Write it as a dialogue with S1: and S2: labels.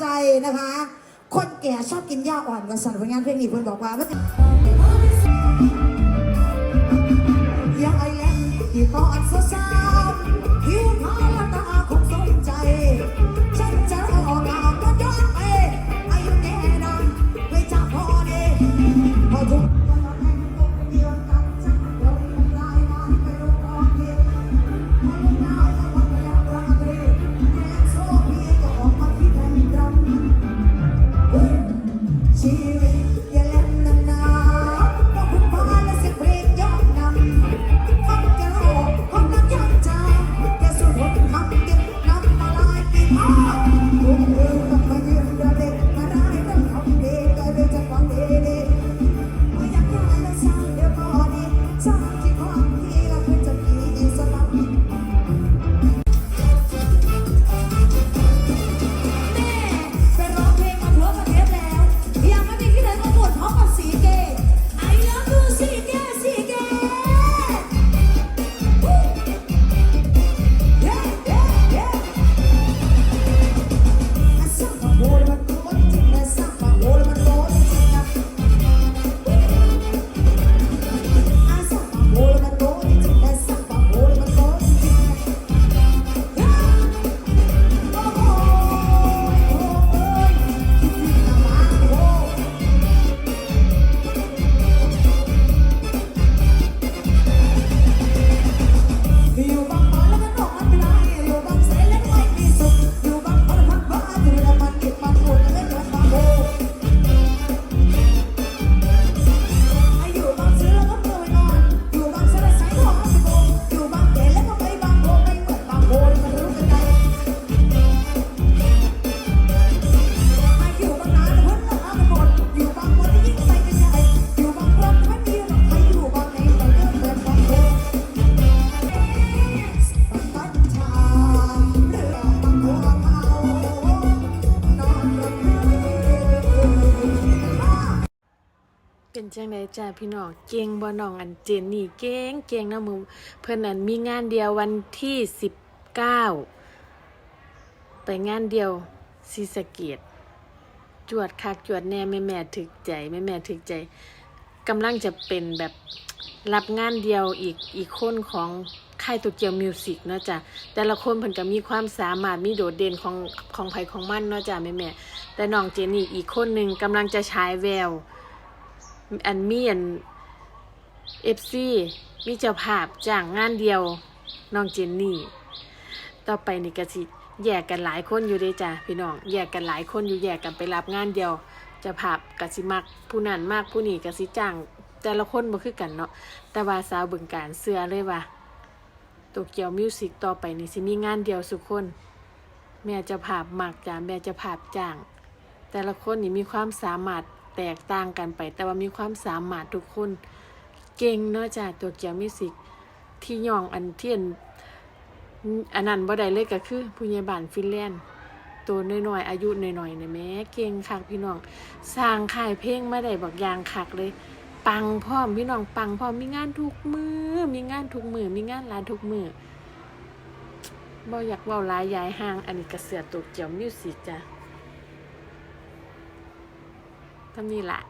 S1: ใจนะคะ คนแก่ชอบกินหญ้าอ่อนกันสันผลงานเพลงนี้เพื่อนบอกว่ามันจะยายแล้วที่ตอนสาวๆ ชี จังไดจ้าพี่
S2: น้องเก่
S1: งบ่น้องอันเจนนี่เก่
S3: งเก่งนะมึงเพิ่นอันมีงานเดียววันที่สิบเก้าไปงานเดียวศรีสะเกดจวดคักจวดแน่แม่แม่ถึกใจแม่แม่ถึกใจกำลังจะเป็นแบบรับงานเดียวอีกอีกคนของค่ายโตเกียวมิวสิกเนาะจ้ะแต่ละคนเพิ่นก็มีความสามารถมีโดดเด่นของของไผของมันเนาะจ้ะแม่แม่แต่น้องเจนี่อีกคนหนึ่งกำลังจะฉายแวว อันมีอันเอฟซีมีเจ้าภาพจ้างงานเดียวน้องเจนนี่ ต่อไปนี่ก็สิแยกกันหลายคนอยู่เด้จ้ะพี่น้องแยกกันหลายคนอยู่แยกกันไปรับงานเดียวจ้าภาพก็สิมักผู้นั้นมากผู้นี้ก็สิจ้างแต่ละคนบ่คือกันเนาะแต่ว่าสาวบึงการเสื้อเลยว่าโตเกียวมิวสิกต่อไปนี่สิมีงานเดียวสุคน แม่จ้าภาพมักจ้ะแม่จ้าภาพจ้าง แต่ละคนนี่มีความสามารถ แตกต่างกันไป แต่ว่ามีความสามารถทุกคน เก่งเนาะจ้ะตัวเกียวมิสิกที่ย่องอันเทียนอันนั้นบ่ได้เลยก็คือผู้ใหญ่บ้านฟินแลนด์ตัวน้อยๆอายุน้อยๆเนี่ยแม่เก่งคักพี่น้อง สร้างค่ายเพลงมาได้บักอย่างคักเลย ปังพร้อมพี่น้องปังพร้อมมีงานทุกมือมีงานทุกมือมีงานหลายทุกมือบ่อยากเว้าลายยายห่างอันนี้ก็เสือตัวเกียวมิวสิกจ้ะ ทำนี่แหละ